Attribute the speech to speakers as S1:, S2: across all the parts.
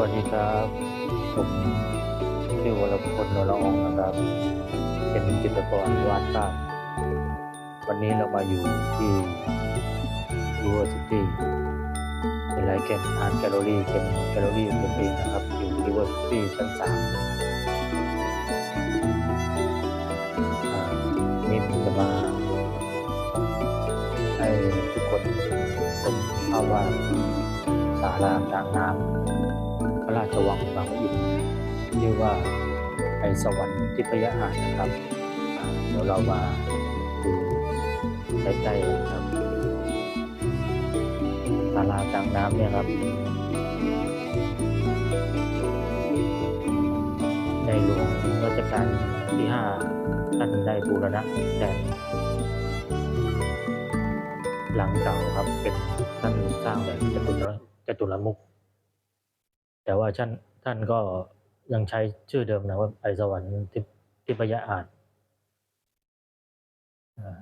S1: วัสดีครับ ผมชื่อวรพลนรอองนะครับ เป็นจิตรกรวาดภาพวันนี้เรามาอยู่ที่ University เป็นไรเก็นอาร์ตแกลเลอรี่เป็นแกลเลอรี่เป็นเองนะครับ อยู่ University ชั้นสามนี่ผมจะมาให้ทุกคนชมภาพวาด สารากลางน้ำพระราชวังบางอินเรียกว่าไอสวรรค์ทิพยหารนะครับเดี๋ยวเรามาดูใกล้ๆครับศาลากลางน้ำเนี่ยครับในหลวงรัชกาลที่ห้าท่านได้บูรณะแต่หลังเก่าครับเป็นท่านสร้างแบบจตุร จตุรมุขแต่ว่าท่านท่านก็ยังใช้ชื่อเดิมนะว่าไอสวรรค์ทิพทิพยอาจอ่า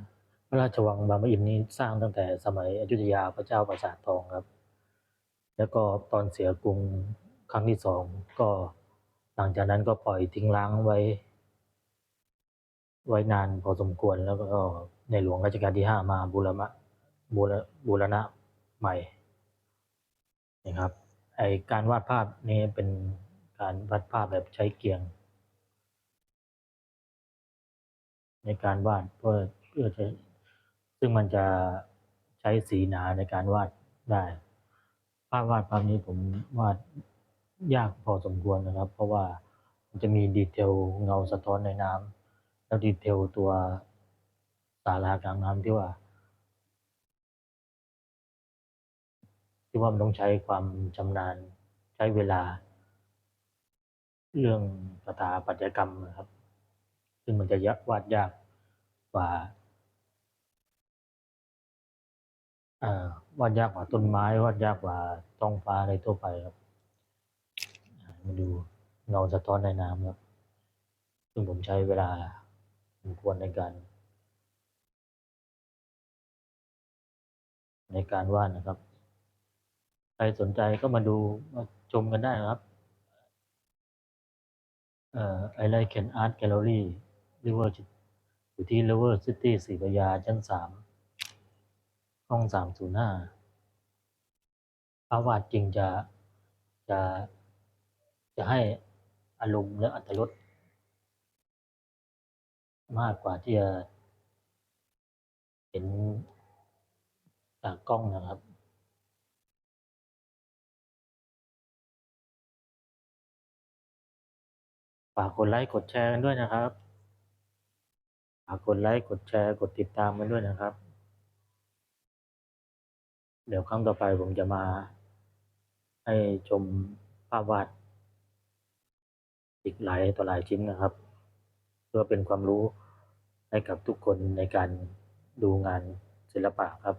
S1: พระราชวังบางปะอินนี้สร้างตั้งแต่สมัยอยุธยาพระเจ้าประสาททองครับ แล้วก็ตอนเสียกรุงครั้งที่สองก็หลังจากนั้นก็ปล่อยทิ้งร้างไว้ ไว้นานพอสมควรแล้วก็ในหลวงรัชกาลที่ห้ามาบูรณะบูรณะใหม่ นะครับไอการวาดภาพนี้เป็นการวาดภาพแบบใช้เกียง ในการวาดเพื่อเพื่อจะซึ่งมันจะใช้สีหนาในการวาดได้ ภาพวาดภาพนี้ผมวาดยากพอสมควรนะครับ เพราะว่ามันจะมีดีเทลเงาสะท้อนในน้ำแล้วดีเทลตัวสารากลางน้ำที่ว่า ที่ว่ามันต้องใช้ความชำนาญใช้เวลา เรื่องสถาปัตยกรรมนะครับ ซึ่งมันจะยวาดยากกว่าวาดยากกว่าต้นไม้วาดยากกว่าท้องฟ้าอะไรทั่วไปครับมาดูเงาสะท้อนในน้ำครับ ซึ่งผมใช้เวลาสมควรในการในการวาดนะครับ ใครสนใจก็มาดูมาชมกันได้นะครับเอ่อไอไลเคนอาร์ตแกลเลอรี่ริเวอร์อยู่ที่ River City ศรีพระยาชั้นสามห้องสามศูนย์ห้าภาพวาดจริงจะจะจะให้อารมณ์และอัตรสมากกว่าที่จะเห็นจากกล้องนะครับ ฝากกดไลค์กดแชร์กันด้วยนะครับ ฝากกดไลค์กดแชร์กดติดตามกันด้วยนะครับ เดี๋ยวครั้งต่อไปผมจะมา ให้ชมภาพวาด อีกหลายต่อหลายชิ้นนะครับ เพื่อเป็นความรู้ให้กับทุกคนในการดูงานศิลปะครับ